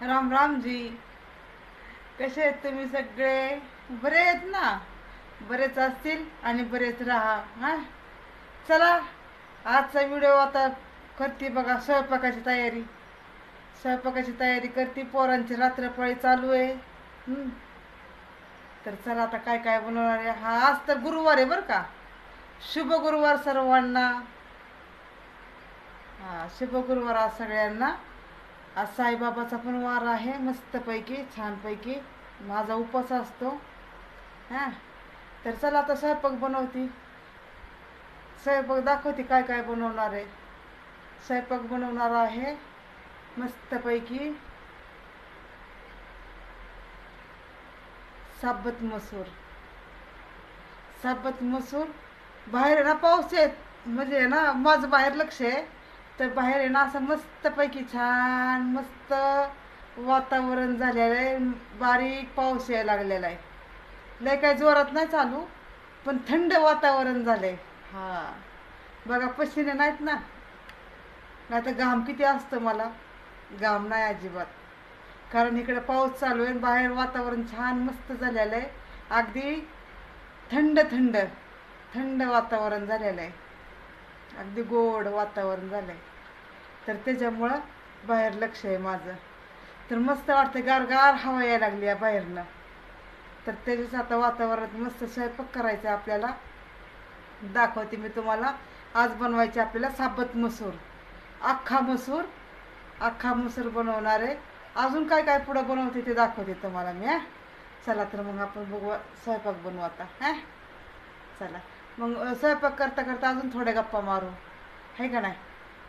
राम रामजी. कसे आहेत तुम्ही सगळे? बरे आहेत ना? बरेच असतील आणि बरेच राहा हा? चला आजचा व्हिडिओ आता करते बघा स्वयंपाकाची तयारी. स्वयंपाकाची तयारी करते पोरांची रात्रपाळी चालू आहे. तर चला आता काय काय बनवणार आहे? हा आज तर गुरुवार आहे बरं का? शुभ गुरुवार सर्वांना. हा शुभ गुरुवार आज सगळ्यांना. आज साईबाबाचा पण वार आहे मस्तपैकी छानपैकी. माझा उपवास असतो. हां. तर चला आता स्वयंपाक बनवते. स्वयंपाक दाखवते काय काय बनवणार आहे. स्वयंपाक बनवणार आहे मस्तपैकी. साबत मसूर. साबत मसूर. बाहेर आहे ना पाऊस आहेत म्हणजे आहे ना माझं बाहेर लक्ष आहे. तर बाहेर आहे ना असं मस्तपैकी छान मस्त वातावरण झालेलं आहे. बारीक पाऊस यायला लागलेला आहे. लय काय जोरात नाही चालू पण थंड वातावरण झालंय. हा. बघा पशिने नाहीत ना? नाही तर घाम किती असतं मला. घाम नाही अजिबात. कारण इकडे पाऊस चालू आहे बाहेर वातावरण छान मस्त झालेलं आहे. अगदी थंड थंड थंड वातावरण झालेलं आहे. अगदी गोड वातावरण झालं आहे तर त्याच्यामुळं बाहेर लक्ष आहे माझं. तर मस्त वाटतं गारगार हवा यायला लागली आहे बाहेरनं. तर त्याच्याच आता वातावरणात मस्त स्वयंपाक करायचा आहे आपल्याला. दाखवते मी तुम्हाला. आज बनवायचे आपल्याला साबत मसूर. अख्खा मसूर अख्खा मसूर बनवणार आहे. अजून काय काय पुढं बनवते ते दाखवते तुम्हाला मी हां. चला तर मग आपण बघू स्वयंपाक बनवू आता हां. चला. मग स्वयंपाक करता करता अजून थोड्या गप्पा मारू. आहे का नाही?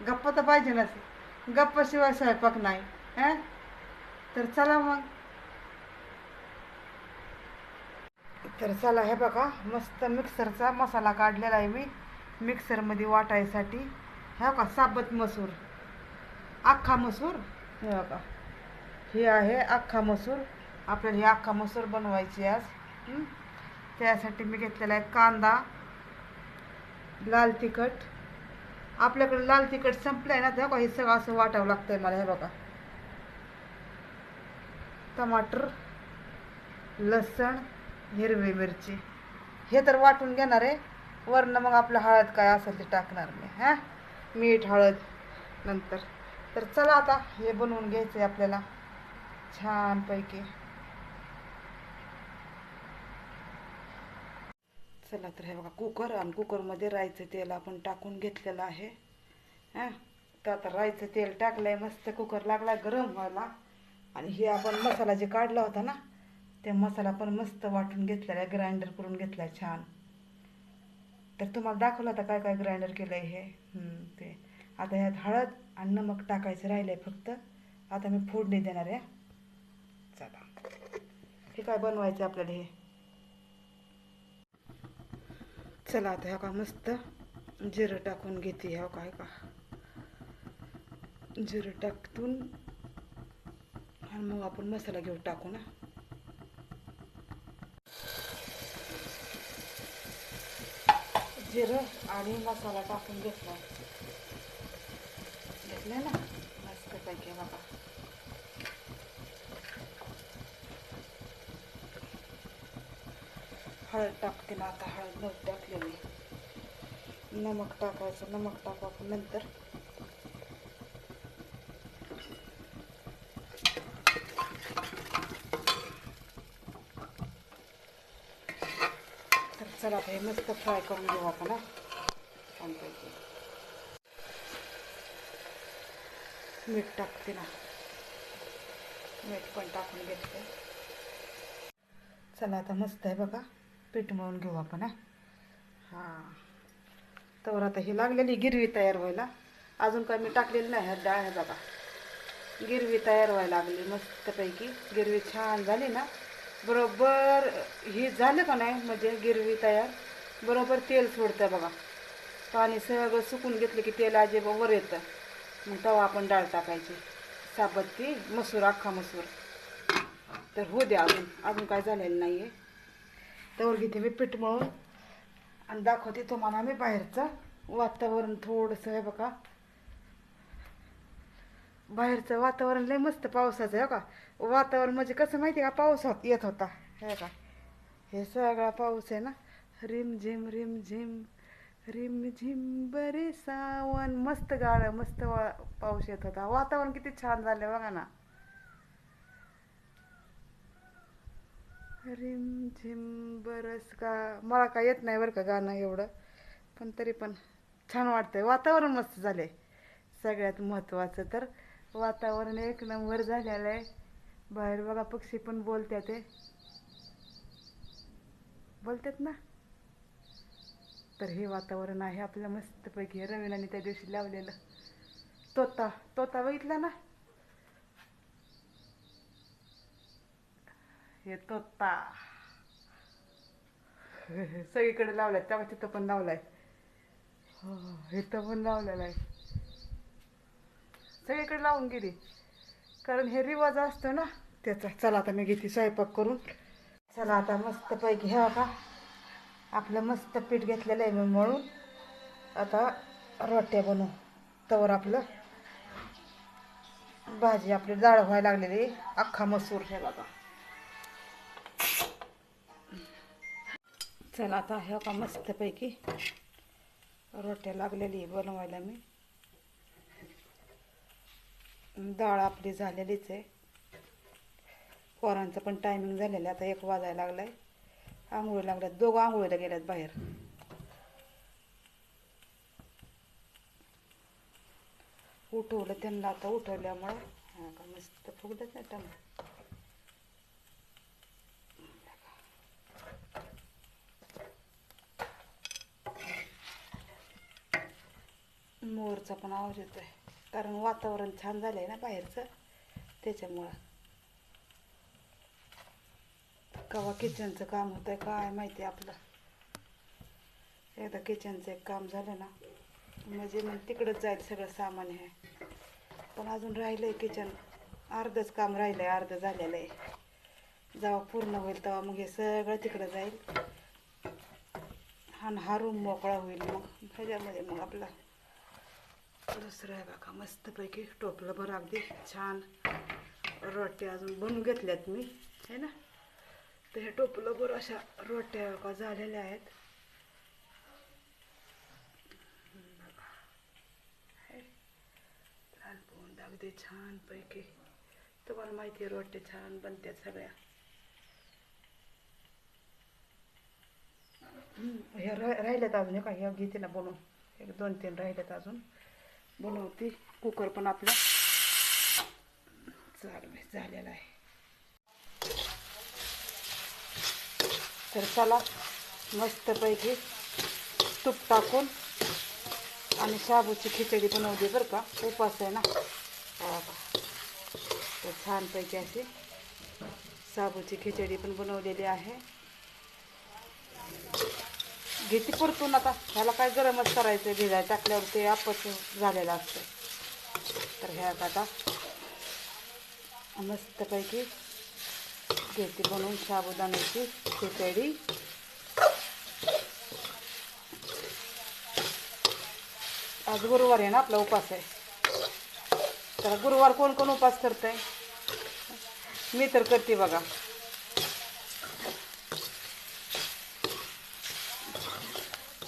गप्पा तर पाहिजे नसे गप्पाशिवाय स्वयंपाक नाही. हां? तर चला मग. तर चला हे बघा मस्त मिक्सरचा मसाला काढलेला आहे मी. मिक्सरमध्ये वाटायसाठी हे बघा साबत मसूर. अख्खा मसूर हे बघा. हे आहे अख्खा मसूर. आपल्याला ही अख्खा मसूर बनवायची आज. त्यासाठी मी घेतलेला आहे कांदा लाल तिखट आपल्याकडे लाल तिखट संपलं आहे ना ते हे सगळं असं वाटावं लागतंय मला हे बघा. टमाटर लसण हिरवी मिरची. हे तर वाटून घेणार आहे. वरनं मग आपलं हळद काय असेल ते टाकणार मी हां? मीठ हळद नंतर. तर चला आता हे बनवून घ्यायचं आहे आपल्याला. छानपैकी. चला तर हे बघा कुकर आणि कुकरमध्ये राईचं तेल आपण टाकून घेतलेलं आहे. हां तर आता राईचं तेल टाकलं आहे मस्त कुकर लागला गरम व्हायला. आणि हे आपण मसाला जे काढला होता ना ते मसाला पण मस्त वाटून घेतलेला आहे ग्राइंडर करून घेतला आहे छान. तर तुम्हाला दाखवलं होता काय काय ग्राइंडर केलं आहे हे ते. आता ह्यात हळद आणि नमक टाकायचं राहिलं आहे फक्त. आता मी फोडणी देणार आहे. चला. हे काय बनवायचं आपल्याला हे? चला आता ह्या का मस्त जिरं टाकून घेते ह्या काय का. जिरं टाकतून आणि मग आपण मसाला घेऊ टाकू ना. जिरं आणि मसाला टाकून घेतला. घेतलं ना मस्त पैकी बघा हळद टाकते ना आता हळद नव्हती टाकलेली नमक टाकायचं नमक टाकू आपण नंतर तर चला हे मस्त फ्राय करून घेऊ आपण छानपैकी मीठ टाकते ना. मीठ पण टाकून घेते चला आता मस्त आहे बघा. पीठ मळून घेऊ आपण हा? हां. तर आता ही लागलेली गिरवी तयार व्हायला. अजून काय मी टाकलेली नाही ह्या डाळ ह्या बघा. गिरवी तयार व्हायला लागली मस्तपैकी. गिरवी छान झाली ना? बरोबर ही झालं का नाही? म्हणजे गिरवी तयार. बरोबर तेल सोडतं बघा. पाणी सगळं सुकून घेतलं की तेल आजे वर येतं. मग तवा आपण डाळ टाकायची. साबत ती मसूर अख्खा मसूर. तर हो द्या अजून. अजून काय झालेलं नाही आहे त्यावर घेते मी पीठ मळून आणि दाखवते तुम्हाला मी बाहेरचं. वातावरण थोडंसं आहे बघा. बाहेरचं वातावरण लय मस्त पावसाचं आहे हो का? वातावरण म्हणजे कसं माहिती आहे का पावसात येत होता. हे का हे सगळा पाऊस आहे ना? रिम झिम रिम झिम रिम झिम बरे सावन. मस्त गाळ मस्त वा पाऊस येत होता. वातावरण किती छान झालं बघा ना. रिम झिम बरस का मला काय येत नाही बरं का गाणं एवढं. पण तरी पण छान वाटतंय. वातावरण मस्त झालंय. सगळ्यात महत्त्वाचं तर वातावरण एक नंबर झालेलं आहे. बाहेर बघा पक्षी पण बोलतात ते बोलतात ना? तर हे वातावरण आहे आपलं मस्तपैकी. रवीनाने त्या दिवशी लावलेलं. तोता तोता बघितला ना? हे तोता सगळीकडे लावलाय तेव्हा तिथं पण लावलाय. हो इथं पण लावलेला आहे. सगळीकडे लावून गेली. कारण हे रिवाज असतो ना त्याचा. चला आता मी घेते स्वयंपाक करून. चला आता मस्तपैकी हे का आपलं मस्त पीठ घेतलेलं आहे मी म्हणून आता रोट्या बनवू. तवर आपलं भाजी आपली जाळ व्हायला लागलेली अख्खा मसूर हे बघा. चला आता हे का मस्तपैकी रोट्या लागलेली आहे बनवायला मी. डाळ आपली झालेलीच आहे. पोरांचं पण टायमिंग झालेलं आहे आता एक वाजायला लागलाय. आंघोळी लागल्यात दोघं आंघोळीला गेल्यात बाहेर. उठवलं त्यांना आता उठवल्यामुळं हा का मस्त फुगलंच नाही टमाटर मोरचा पण आवाज येतोय. कारण वातावरण छान झालं आहे ना बाहेरचं. त्याच्यामुळं. कवा किचनचं काम होतंय काय माहिती आपलं. एकदा किचनचं एक काम झालं ना म्हणजे मग तिकडंच जाईल सगळं सामान हे. पण अजून राहिलंय किचन अर्धच काम राहिलंय अर्ध झालेलं आहे. जेव्हा पूर्ण होईल तेव्हा मग हे सगळं तिकडं जाईल. आणि हा रूम मोकळा होईल मग. ह्याच्यामध्ये मग आपला दुसरं आहे बघा मस्तपैकी टोपलं बरं अगदी छान रोट्या अजून बनवून घेतल्यात मी है ना तर हे टोपलं बरं अशा रोट्या का झालेल्या आहेत बघा. हे. लाल अगदी छानपैकी तुम्हाला माहिती आहे रोट्या छान बनतात सगळ्या हे रा राहिल्यात अजून का हे घेते ना बनवून एक दोन तीन राहिल्यात अजून बनवते. कुकर पण आपला. चालू झालेला आहे. तर चला मस्तपैकी तूप टाकून आणि शाबूची खिचडी बनवली बरं का. उपास आहे ना. तर छानपैकी अशी साबूची खिचडी पण बनवलेली आहे. घेते परतून आता. ह्याला काय गरमच करायचं भिजाय टाकल्यावर ते आपच झालेलं असतं. तर ह्या आता मस्तपैकी घेते बनवून साबुदाण्याची खिचडी. आज गुरुवार आहे ना आपला उपास आहे. तर गुरुवार कोण कोण उपास करत आहे मी तर करते बघा.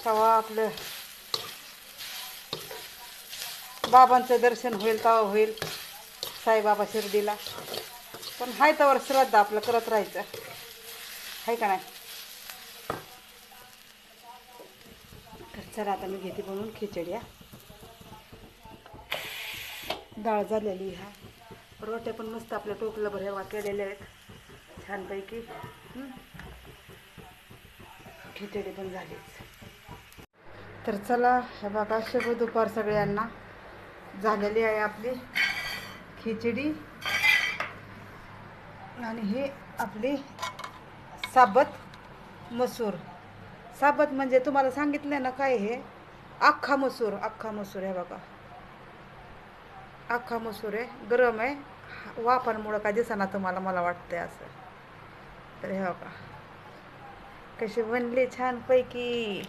तवा आपलं. बाबांचं दर्शन होईल तवा होईल. साईबाबा शिर्डीला. पण हाय तवर श्रद्धा आपलं करत राहायचं. आहे का नाही? तर चला आता मी घेते बनवून खिचडी डाळ झालेली ह्या रोट्या पण मस्त आपल्या टोपलं भर केलेल्या आहेत. छानपैकी. खिचडी पण झालीच. तर चला हे बघा शुभ दुपार सगळ्यांना. झालेली आहे आपली खिचडी. आणि हे आपली साबत मसूर. साबत म्हणजे तुम्हाला सांगितलं ना काय हे? अख्खा मसूर अख्खा मसूर आहे बघा. अख्खा मसूर आहे गरम आहे. वाफांमुळं काय दिसना तुम्हाला मला वाटतंय असं. तर हे बघा. कशी बनली छानपैकी.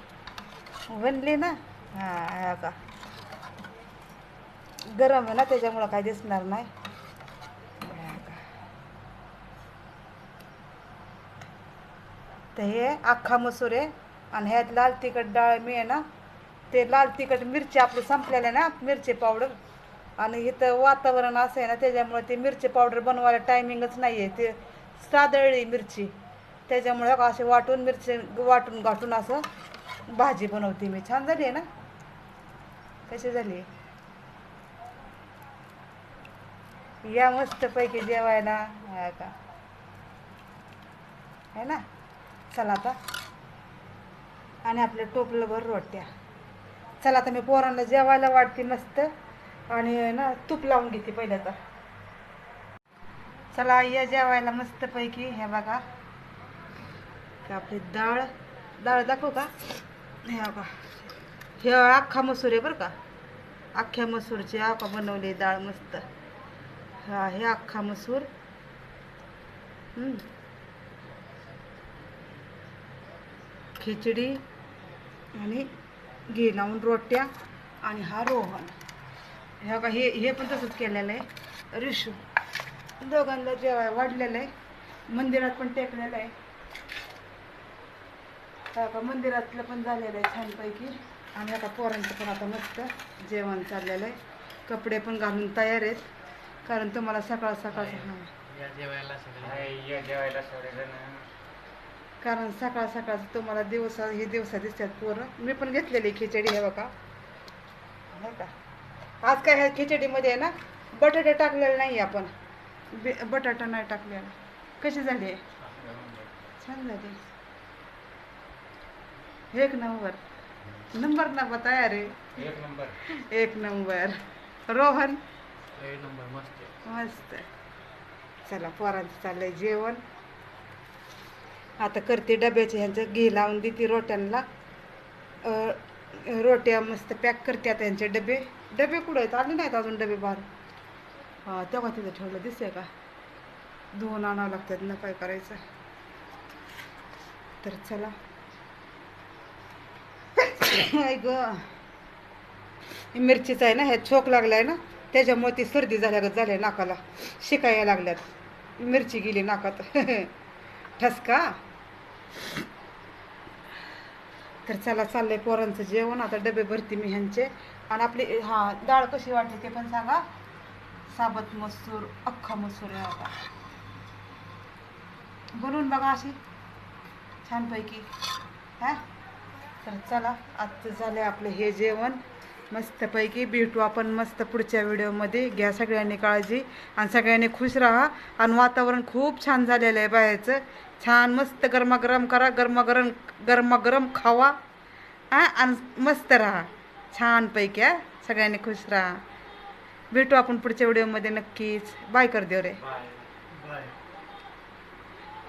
बनले ना? हां का गरम आहे ना त्याच्यामुळं काय दिसणार नाही. तर हे अख्खा मसूर आहे. आणि ह्यात लाल तिखट डाळ मी आहे ना ते लाल तिखट मिरची आपली संपलेलं आहे ना मिरची पावडर. आणि इथं वातावरण असं आहे ना त्याच्यामुळे ते मिरची पावडर बनवायला टायमिंगच नाही आहे. ते सादळली मिरची. त्याच्यामुळे असे वाटून मिरची वाटून गाठून असं भाजी बनवते मी. छान झाली आहे ना? कशी झाली? या मस्तपैकी जेवायला. का? है ना? चला आता. आणि आपल्या टोपलंभर रोट्या. चला आता मी पोरांना जेवायला वाटते मस्त. आणि ना तूप लावून घेते पहिल्या तर. चला या जेवायला मस्तपैकी. हे बघा. का आपली डाळ. डाळ दाखवू का? हे का हे अख्खा मसूर आहे बरं का. अख्ख्या मसूरची आका बनवली डाळ मस्त. हा हे अख्खा मसूर. खिचडी आणि घी लावून रोट्या आणि हा रोहन. ह्या का हे हे पण तसंच केलेलं आहे. ऋषू दोघांना जेवाय वाढलेलं आहे. मंदिरात पण टेकलेलं आहे. बघा मंदिरातलं पण झालेलं आहे छानपैकी. आणि आता पोरांचं पण आता मस्त जेवण चाललेलं आहे. कपडे पण घालून तयार आहेत. कारण तुम्हाला सकाळ सकाळ हां या जेवायला सगळे हाय, या जेवायला सगळेजण. कारण सकाळ सकाळचं तुम्हाला दिवसा हे दिवसा दिसतात पोरं. मी पण घेतलेली खिचडी हे बघा. हो का? आज काय ह्या खिचडीमध्ये आहे ना बटाटे टाकलेले नाही आपण. बे बटाटा नाही टाकलेला. कशी झाली आहे? छान झाली एक नंबर. नंबर ना बताया रे. एक नंबर. एक नंबर. रोहन? एक नंबर मस्त. मस्त चला पोरांचं चाललंय जेवण. आता करते डब्याचे ह्यांचं. घी लावून देते रोट्यांना. रोट्या मस्त पॅक करते आता यांचे डबे. डबे कुठं आहेत? आले नाहीत अजून डबे बाहेर. हां तेव्हा तिथं ठेवलं. दिसतंय का? धुवून आणावं लागतात. ना काय करायचं. तर चला. ग. मिरचीचं आहे ना हे छोक लागलाय ना त्याच्यामुळे ती सर्दी झाल्यागत झाल्या नाकाला. शिकायला लागल्यात. मिरची गेली नाकात. ठसका. तर चला चाललंय पोरांचं जेवण. आता डबे भरते मी ह्यांचे. आणि आपली हा डाळ कशी वाटली ते पण सांगा. साबत मसूर अख्खा मसूर आहे आता. बनवून बघा अशी. छानपैकी. हा? तर चला आजचं झालं आपलं हे जेवण. मस्तपैकी भेटू आपण मस्त पुढच्या व्हिडिओमध्ये. घ्या सगळ्यांनी काळजी आणि सगळ्यांनी खुश राहा आणि वातावरण खूप छान झालेलं आहे बाहेरचं. छान मस्त गरमागरम करा गरमागरम गरमागरम खावा आणि मस्त राहा. छानपैकी हा सगळ्यांनी खुश राहा. भेटू आपण पुढच्या व्हिडिओमध्ये नक्कीच. बाय कर देव रे बाय.